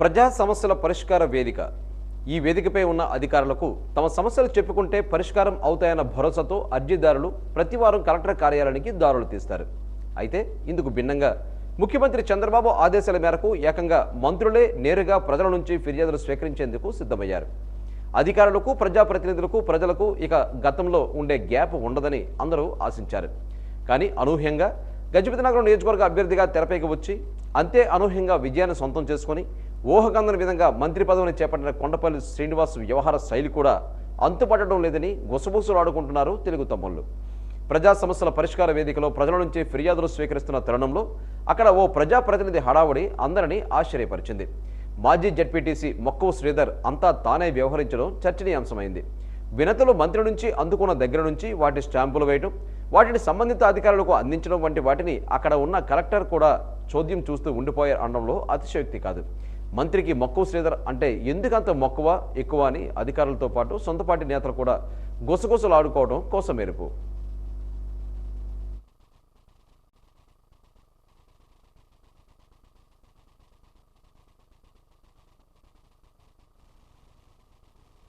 ప్రజా సమస్యల పరిష్కార వేదిక. ఈ వేదికపై ఉన్న అధికారులకు తమ సమస్యలు చెప్పుకుంటే పరిష్కారం అవుతాయన్న భరోసాతో అర్జీదారులు ప్రతి వారం కలెక్టర్ కార్యాలయానికి దారులు తీస్తారు. అయితే ఇందుకు భిన్నంగా ముఖ్యమంత్రి చంద్రబాబు ఆదేశాల మేరకు ఏకంగా మంత్రులే నేరుగా ప్రజల నుంచి ఫిర్యాదులు స్వీకరించేందుకు సిద్ధమయ్యారు. అధికారులకు ప్రజాప్రతినిధులకు ప్రజలకు ఇక గతంలో ఉండే గ్యాప్ ఉండదని అందరూ ఆశించారు. కానీ అనూహ్యంగా గజపతి నగరం నియోజకవర్గ అభ్యర్థిగా తెరపైకి వచ్చి అంతే అనూహ్యంగా విజయాన్ని సొంతం చేసుకొని ఊహకందని విధంగా మంత్రి పదవిని చేపట్టిన కొండపల్లి శ్రీనివాస్ వ్యవహార శైలి కూడా అంతుపట్టడం లేదని గుసగుసలాడుకుంటున్నారు తెలుగు తమ్ముళ్ళు. ప్రజా సమస్యల పరిష్కార వేదికలో ప్రజల నుంచి ఫిర్యాదులు స్వీకరిస్తున్న తరుణంలో అక్కడ ఓ ప్రజాప్రతినిధి హడావుడి అందరినీ ఆశ్చర్యపరిచింది. మాజీ జడ్పీటీసీ మొక్కవ శ్రీధర్ అంతా తానే వ్యవహరించడం చర్చనీయాంశమైంది. వినతులు మంత్రి నుంచి అందుకున్న దగ్గర నుంచి వాటి స్టాంపులు వేయడం వాటిని సంబంధిత అధికారులకు అందించడం వంటి వాటిని అక్కడ ఉన్న కలెక్టర్ కూడా చోద్యం చూస్తూ ఉండిపోయారు అనడంలో అతిశయోక్తి కాదు. మంత్రికి మక్కువ శ్రీధర్ అంటే ఎందుకంత మక్కువ ఎక్కువ అని అధికారులతో పాటు సొంత పార్టీ నేతలు కూడా గుసగుసలాడుకోవడం మేరకు